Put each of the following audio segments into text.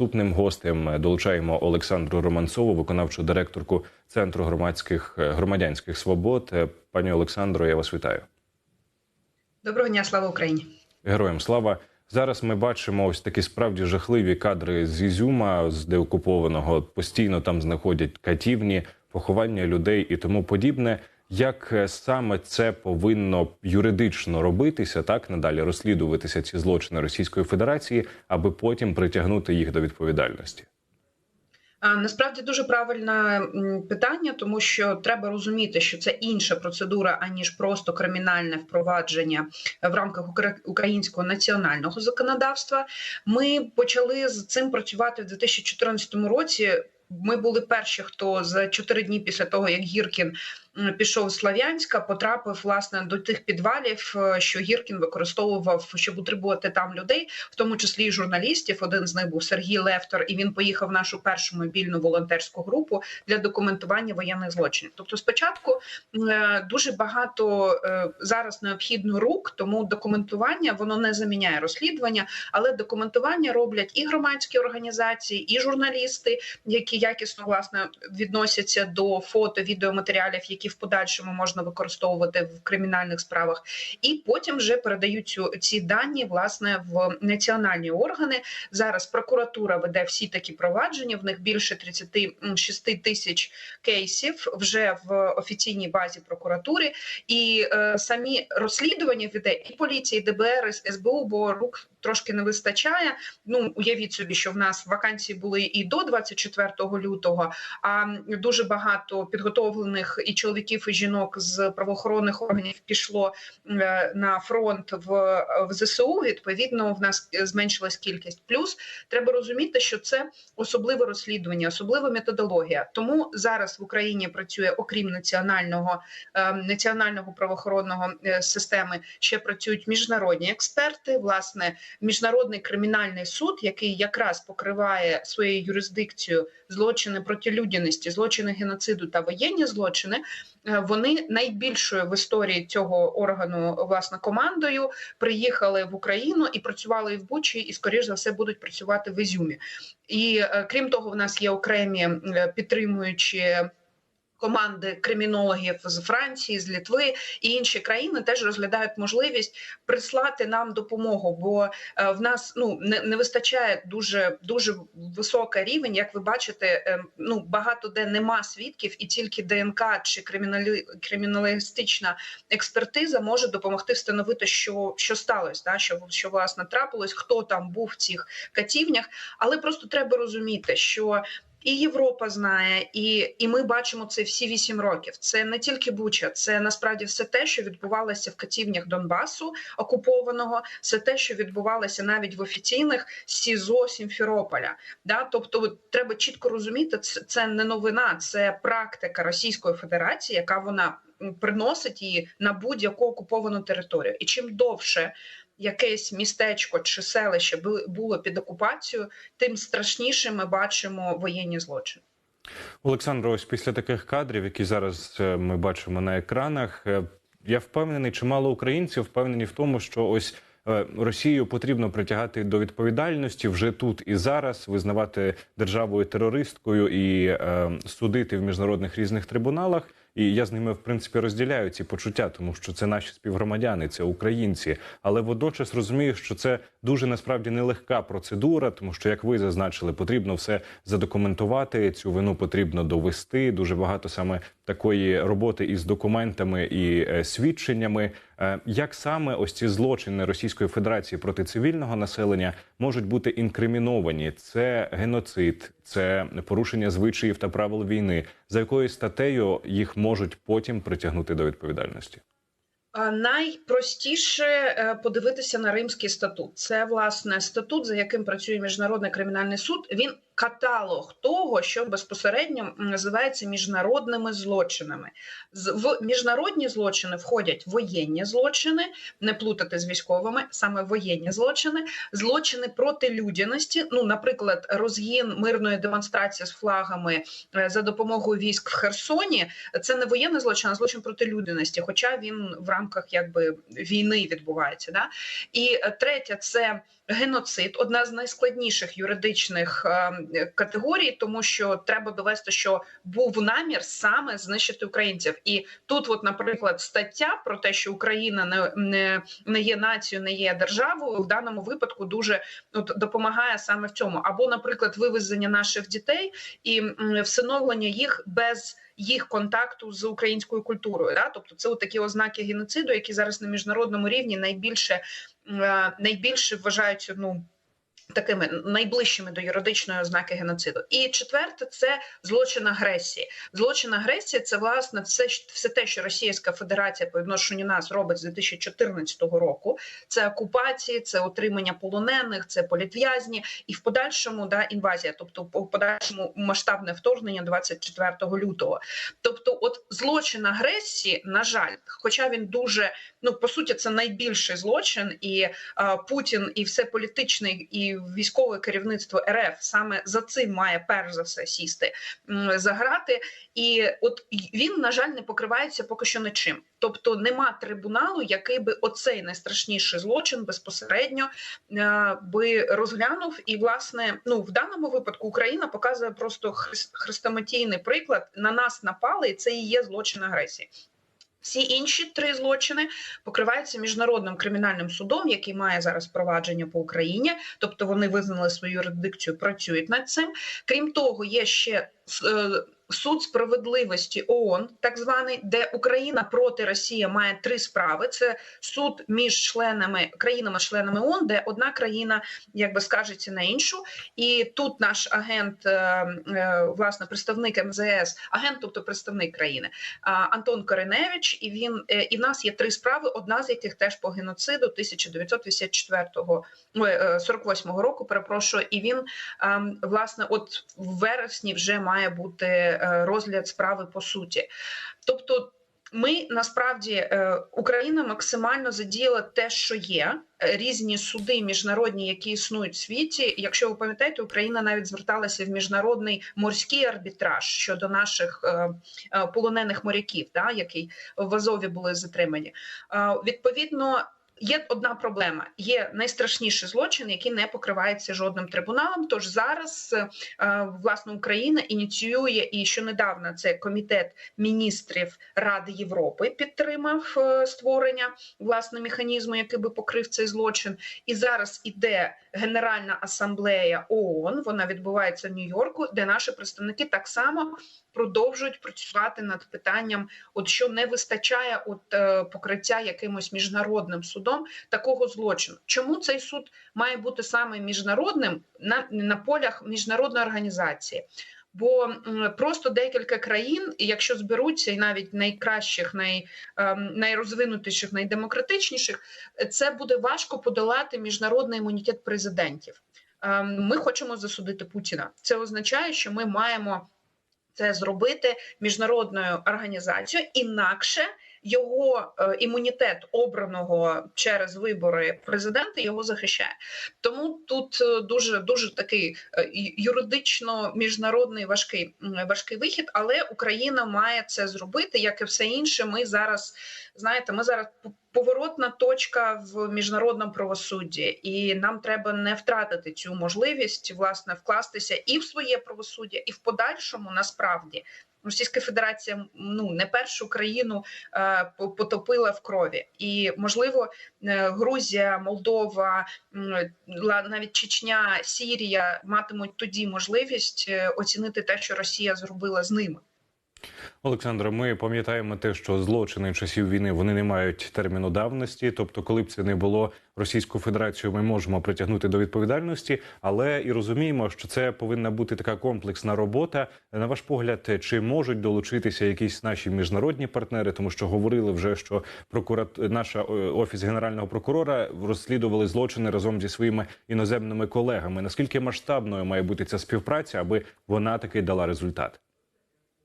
Наступним гостем долучаємо Олександру Романцову, виконавчу директорку Центру громадських е, громадянських свобод. Е, Пані Олександро, я вас вітаю. Доброго дня, слава Україні. Героям слава. Зараз ми бачимо ось такі справді жахливі кадри з Ізюма, з деокупованого. Постійно там знаходять катівні, поховання людей і тому подібне. Як е, саме це повинно юридично робитися, так надалі розслідуватися ці злочини Російської Федерації, аби потім притягнути їх до відповідальності? Насправді дуже правильне питання, тому що треба розуміти, що це інша процедура аніж просто кримінальне впровадження в рамках українського національного законодавства. Ми почали з цим працювати в 2014 році. Ми були перші, хто за чотири дні після того, як Гіркін пішов з Слав'янська, потрапив власне до тих підвалів, е, що Гіркін використовував, щоб утримувати там людей, в тому числі і журналістів. Один з них був Сергій Левтор, і він поїхав в нашу першу мобільну волонтерську групу для документування воєнних злочинів. Тобто, спочатку е, дуже багато е, зараз необхідно рук, тому документування воно не заміняє розслідування, але документування роблять і громадські організації, і журналісти, які якісно власне відносяться до фото відеоматеріалів, які які в подальшому можна використовувати в кримінальних справах, і потім вже передають цю ці дані власне в національні органи. Зараз прокуратура веде всі такі провадження. В них більше 36 тисяч кейсів вже в офіційній базі прокуратури, і е, самі розслідування веде і поліції, і ДБР, і СБУ, бо рук трошки не вистачає. Ну уявіть собі, що в нас вакансії були і до 24 лютого, а дуже багато підготовлених і чоловіків і жінок з правоохоронних органів пішло е, на фронт в, в ЗСУ. Відповідно, в нас зменшилась кількість. Плюс треба розуміти, що це особливе розслідування, особлива методологія. Тому зараз в Україні працює окрім національного е, національного правоохоронного е, системи, ще працюють міжнародні експерти. Власне, міжнародний кримінальний суд, який якраз покриває своєю юрисдикцією злочини проти людяності, злочини геноциду та воєнні злочини. Е, вони найбільшою в історії цього органу власне командою приїхали в Україну і працювали і в Бучі, і скоріш за все будуть працювати в Ізюмі. І е, крім того, в нас є окремі е, підтримуючі команди кримінологів з Франції, з Літви і інші країни теж розглядають можливість прислати нам допомогу, бо е, в нас ну не, не вистачає дуже дуже високий рівень. Як ви бачите, е, ну багато де нема свідків, і тільки ДНК чи криміналі, криміналістична експертиза може допомогти встановити, що що сталося, да, що що власне трапилось, хто там був в цих катівнях, але просто треба розуміти, що і Європа знає, і і ми бачимо це всі вісім років. Це не тільки Буча, це насправді все те, що відбувалося в катівнях Донбасу окупованого, все те, що відбувалося навіть в офіційних СІЗО Сімферополя. Да? Тобто, треба чітко розуміти, це, це не новина, це практика Російської Федерації, яка вона приносить її на будь-яку окуповану територію. І чим довше якесь містечко чи селище було під окупацією, тим страшніше ми бачимо воєнні злочини. Олександро, ось після таких кадрів, які зараз е, ми бачимо на екранах, е, я впевнений, чимало українців впевнені в тому, що ось. Е, Росію потрібно притягати до відповідальності вже тут і зараз, визнавати державою терористкою і е, судити в міжнародних різних трибуналах. І я з ними в принципі розділяю ці почуття, тому що це наші співгромадяни, це українці. Але водночас розумію, що це дуже насправді нелегка процедура, тому що, як ви зазначили, потрібно все задокументувати. Цю вину потрібно довести. Дуже багато саме такої роботи із документами і е, свідченнями. Е, як саме ось ці злочини Російської Федерації проти цивільного населення можуть бути інкриміновані? Це геноцид, це порушення звичаїв та правил війни, за якою статтею їх можуть потім притягнути до відповідальності. Найпростіше е, подивитися на Римський статут. Це власне статут, за яким працює міжнародний кримінальний суд. Він каталог того, що безпосередньо називається міжнародними злочинами. В міжнародні злочини входять воєнні злочини, не плутати з військовими, саме воєнні злочини, злочини проти людяності. Ну, наприклад, розгін мирної демонстрації з флагами е, за допомогою військ в Херсоні. Це не воєнний злочин, а злочин проти людяності, хоча він в рамках якби війни відбувається. Да? І е, третє, це геноцид одна з найскладніших юридичних е, категорій, тому що треба довести, що був намір саме знищити українців. І тут, от, наприклад, стаття про те, що Україна не, не, не є нацією, не є державою, в даному випадку дуже от, допомагає саме в цьому. Або, наприклад, вивезення наших дітей і всиновлення їх без їх контакту з українською культурою. Да? Тобто, це такі ознаки геноциду, які зараз на міжнародному рівні найбільше е, найбільше вважають ну. Такими найближчими до юридичної ознаки геноциду, і четверте це злочин агресії. Злочин агресії це власне все, все те, що Російська Федерація по відношенню нас робить з 2014 року. Це окупації, це отримання полонених, це політв'язні, і в подальшому да інвазія, тобто в подальшому масштабне вторгнення 24 лютого. Тобто, от злочин агресії, на жаль, хоча він дуже ну по суті, це найбільший злочин, і а, Путін, і все політичне і військове керівництво РФ саме за цим має перш за все сісти заграти. І от він на жаль не покривається поки що нічим. Тобто нема трибуналу, який би оцей найстрашніший злочин безпосередньо е, би розглянув. І власне, ну в даному випадку Україна показує просто хрестоматійний приклад. На нас напали, і це і є злочин агресії. Всі інші три злочини покриваються міжнародним кримінальним судом, який має зараз провадження по Україні, тобто вони визнали свою юрисдикцію, працюють над цим. Крім того, є ще е, суд справедливості ООН, так званий, де Україна проти Росії має три справи. Це суд між членами країнами-членами ООН, де одна країна якби скажеться на іншу, і тут наш агент, е, е, власне, представник МЗС, агент, тобто представник країни Антон Кореневич, і він е, і в нас є три справи. Одна з яких теж по геноциду 1984 48 року. Перепрошую, і він ем, власне, от в вересні вже має бути. Е, розгляд справи по суті. Тобто, ми насправді е, Україна максимально задіяла те, що є різні суди міжнародні, які існують в світі. Якщо ви пам'ятаєте, Україна навіть зверталася в міжнародний морський арбітраж щодо наших е, полонених моряків, да, які в Азові були затримані. Відповідно. Є одна проблема: є найстрашніший злочин, який не покривається жодним трибуналом. Тож зараз е, власне Україна ініціює і що недавно це комітет міністрів Ради Європи підтримав е, створення власне механізму, який би покрив цей злочин. І зараз іде Генеральна асамблея ООН, Вона відбувається в Нью-Йорку, де наші представники так само продовжують працювати над питанням, от що не вистачає от е, покриття якимось міжнародним судом такого злочину. Чому цей суд має бути саме міжнародним на, на полях міжнародної організації? Бо просто декілька країн, якщо зберуться, і навіть найкращих, най, ем, найрозвинутіших, найдемократичніших, це буде важко подолати міжнародний імунітет президентів. Ем, ми хочемо засудити Путіна. Це означає, що ми маємо це зробити міжнародною організацією. Інакше його е, імунітет обраного через вибори президента його захищає. Тому тут е, дуже дуже такий е, юридично міжнародний важкий важкий вихід, але Україна має це зробити, як і все інше. Ми зараз знаєте, ми зараз поворотна точка в міжнародному правосудді, і нам треба не втратити цю можливість власне вкластися і в своє правосуддя, і в подальшому насправді Російська Федерація ну не першу країну е, потопила в крові, і можливо е, Грузія, Молдова, навіть Чечня, Сірія матимуть тоді можливість е, оцінити те, що Росія зробила з ними. Олександро, ми пам'ятаємо те, що злочини часів війни вони не мають терміну давності. Тобто, коли б це не було Російську Федерацію, ми можемо притягнути до відповідальності, але і розуміємо, що це повинна бути така комплексна робота. На ваш погляд, чи можуть долучитися якісь наші міжнародні партнери, тому що говорили вже, що прокурат наша е, офіс генерального прокурора розслідували злочини разом зі своїми іноземними колегами. Наскільки масштабною має бути ця співпраця, аби вона таки дала результат?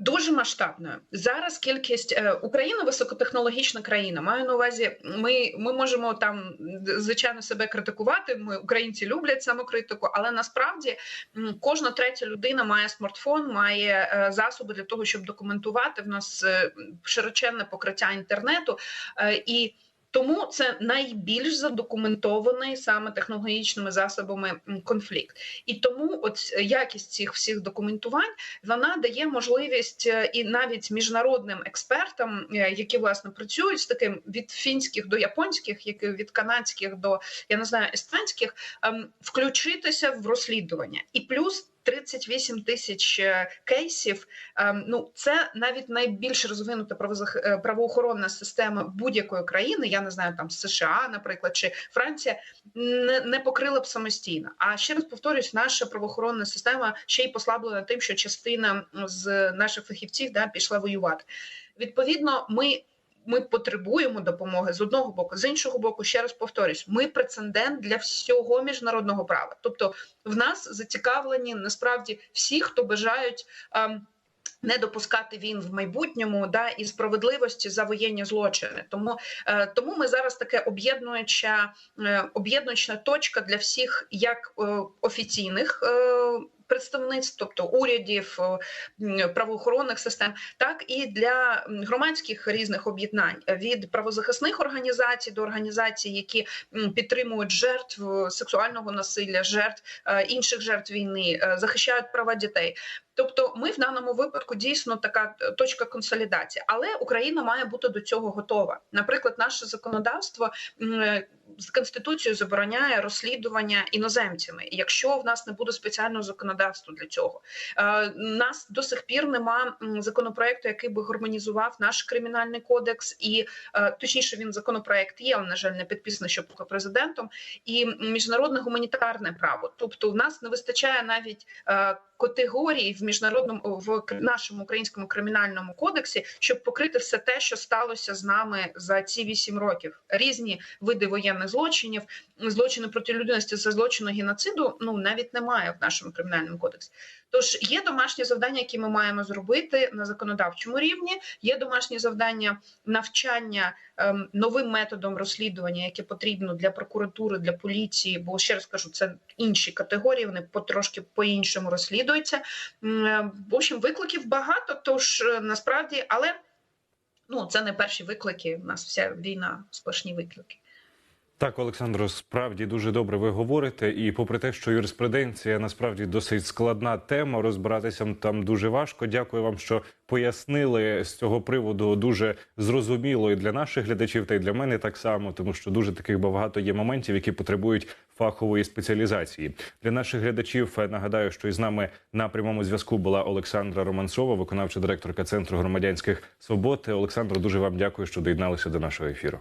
Дуже масштабною зараз кількість е, Україна високотехнологічна країна. Маю на увазі, ми ми можемо там звичайно себе критикувати. Ми українці люблять самокритику, але насправді кожна третя людина має смартфон, має е, засоби для того, щоб документувати. В нас е, широченне покриття інтернету і. Тому це найбільш задокументований саме технологічними засобами конфлікт. І тому от якість цих всіх документувань вона дає можливість е, і навіть міжнародним експертам, е, які власне працюють з таким від фінських до японських, як від канадських до я не знаю естонських, ем, включитися в розслідування і плюс. 38 тисяч е, кейсів. ем, Ну це навіть найбільш розвинута е, правоохоронна система будь-якої країни. Я не знаю, там США, наприклад, чи Франція не покрила б самостійно. А ще раз повторюсь, наша правоохоронна система ще й послаблена тим, що частина з наших фахівців да, пішла воювати. Відповідно, ми. Ми потребуємо допомоги з одного боку, з іншого боку, ще раз повторюсь, ми прецедент для всього міжнародного права. Тобто, в нас зацікавлені насправді всі, хто бажають. ем, не допускати війн в майбутньому, да і справедливості за воєнні злочини. Тому е, тому ми зараз таке об'єднуюча е, об'єднуюча точка для всіх, як е, офіційних. Е, Представництв, тобто урядів, е, правоохоронних систем, так і для громадських різних об'єднань від правозахисних організацій до організацій, які підтримують жертв сексуального насилля, жертв е, інших жертв війни, е, захищають права дітей. Тобто, ми в даному випадку дійсно така е, точка консолідації, але Україна має бути до цього готова. Наприклад, наше законодавство е, конституцією забороняє розслідування іноземцями, якщо в нас не буде спеціального законодавства для цього. Е, нас до сих пір нема законопроекту, який би гармонізував наш кримінальний кодекс, і е, точніше він законопроект є, але на жаль, не підписаний ще поки президентом. І міжнародне гуманітарне право. Тобто, в нас не вистачає навіть е, категорій в міжнародному в нашому українському кримінальному кодексі, щоб покрити все те, що сталося з нами за ці вісім років. Різні види воєнних злочинів, злочини проти людяності за злочину геноциду. Ну навіть немає в нашому кримінальному кодексі. Тож є домашні завдання, які ми маємо зробити на законодавчому рівні. Є домашні завдання навчання ем, новим методом розслідування, яке потрібно для прокуратури, для поліції. Бо ще раз кажу, це інші категорії. Вони потрошки по-іншому розслідуються. М, е, В общем, викликів багато. Тож е, насправді, але ну це не перші виклики. У нас вся війна сплошні виклики. Так, Олександро, справді дуже добре ви говорите. І попри те, що юриспруденція насправді досить складна тема, розбиратися там дуже важко. Дякую вам, що пояснили з цього приводу дуже зрозуміло і для наших глядачів, та й для мене так само, тому що дуже таких багато є моментів, які потребують фахової спеціалізації. Для наших глядачів е, нагадаю, що із нами на прямому зв'язку була Олександра Романцова, виконавча директорка Центру громадянських свобод. Олександро, дуже вам дякую, що доєдналися до нашого ефіру.